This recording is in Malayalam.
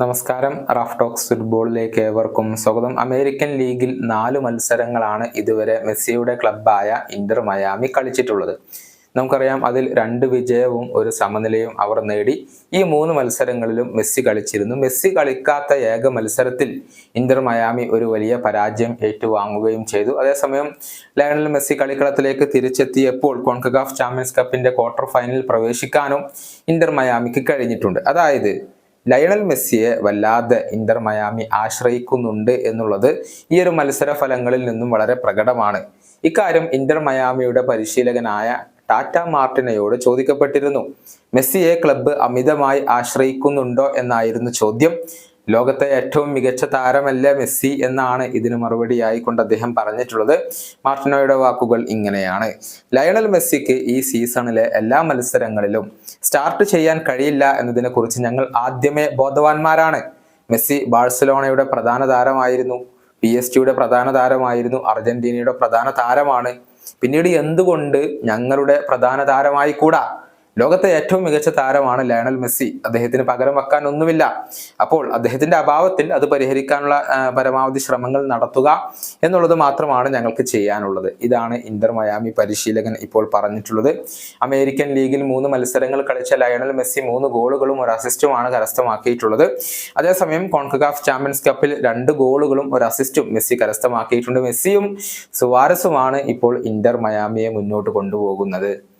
നമസ്കാരം. റഫ് ടോക്സ് ഫുട്ബോളിലേക്ക് ഏവർക്കും സ്വാഗതം. അമേരിക്കൻ ലീഗിൽ നാല് മത്സരങ്ങളാണ് ഇതുവരെ മെസ്സിയുടെ ക്ലബായ ഇന്റർ മയാമി കളിച്ചിട്ടുള്ളത്. നമുക്കറിയാം അതിൽ രണ്ട് വിജയവും ഒരു സമനിലയും അവർ നേടി. ഈ മൂന്ന് മത്സരങ്ങളിലും മെസ്സി കളിച്ചിരുന്നു. മെസ്സി കളിക്കാത്ത ഏക മത്സരത്തിൽ ഇന്റർ മയാമി ഒരു വലിയ പരാജയം ഏറ്റുവാങ്ങുകയും ചെയ്തു. അതേസമയം ലയണൽ മെസ്സി കളിക്കളത്തിലേക്ക് തിരിച്ചെത്തിയപ്പോൾ കോൺകഗാഫ് ചാമ്പ്യൻസ് കപ്പിന്റെ ക്വാർട്ടർ ഫൈനലിൽ പ്രവേശിക്കാനും ഇന്റർ മയാമിക്ക് കഴിഞ്ഞിട്ടുണ്ട്. അതായത് ലയണൽ മെസ്സിയെ വല്ലാതെ ഇന്റർ മയാമി ആശ്രയിക്കുന്നുണ്ട് എന്നുള്ളത് ഈ ഒരു മത്സര ഫലങ്ങളിൽ നിന്നും വളരെ പ്രകടമാണ്. ഇക്കാര്യം ഇന്റർ മയാമിയുടെ പരിശീലകനായ ടാറ്റ മാർട്ടിനയോട് ചോദിക്കപ്പെട്ടിരുന്നു. മെസ്സിയെ ക്ലബ്ബ് അമിതമായി ആശ്രയിക്കുന്നുണ്ടോ എന്നായിരുന്നു ചോദ്യം. ലോകത്തെ ഏറ്റവും മികച്ച താരമല്ല മെസ്സി എന്നാണ് ഇതിന് മറുപടിയായി കൊണ്ട് അദ്ദേഹം പറഞ്ഞിട്ടുള്ളത്. മാർട്ടിനോയുടെ വാക്കുകൾ ഇങ്ങനെയാണ്. ലയണൽ മെസ്സിക്ക് ഈ സീസണിലെ എല്ലാ മത്സരങ്ങളിലും സ്റ്റാർട്ട് ചെയ്യാൻ കഴിയില്ല എന്നതിനെ കുറിച്ച് ഞങ്ങൾ ആദ്യമേ ബോധവാന്മാരാണ്. മെസ്സി ബാഴ്സലോണയുടെ പ്രധാന താരമായിരുന്നു. പി എസ് ടിയുടെ പ്രധാന താരമായിരുന്നു. അർജന്റീനയുടെ പ്രധാന താരമാണ്. പിന്നീട് എന്തുകൊണ്ട് ഞങ്ങളുടെ പ്രധാന താരമായി കൂടാ ലോകത്തെ ഏറ്റവും മികച്ച താരമാണ് ലയണൽ മെസ്സി. അദ്ദേഹത്തിന് പകരം വെക്കാൻ ഒന്നുമില്ല. അപ്പോൾ അദ്ദേഹത്തിന്റെ അഭാവത്തിൽ അത് പരിഹരിക്കാനുള്ള പരമാവധി ശ്രമങ്ങൾ നടത്തുക എന്നുള്ളത് മാത്രമാണ് ഞങ്ങൾക്ക് ചെയ്യാനുള്ളത്. ഇതാണ് ഇന്റർ മയാമി പരിശീലകൻ ഇപ്പോൾ പറഞ്ഞിട്ടുള്ളത്. അമേരിക്കൻ ലീഗിൽ മൂന്ന് മത്സരങ്ങൾ കളിച്ച ലയണൽ മെസ്സി മൂന്ന് ഗോളുകളും ഒരു അസിസ്റ്റുമാണ് കരസ്ഥമാക്കിയിട്ടുള്ളത്. അതേസമയം കോൺകഗാഫ് ചാമ്പ്യൻസ് കപ്പിൽ രണ്ട് ഗോളുകളും ഒരു അസിസ്റ്റും മെസ്സി കരസ്ഥമാക്കിയിട്ടുണ്ട്. മെസ്സിയും സുവാരസുമാണ് ഇപ്പോൾ ഇന്റർ മയാമിയെ മുന്നോട്ട് കൊണ്ടുപോകുന്നത്.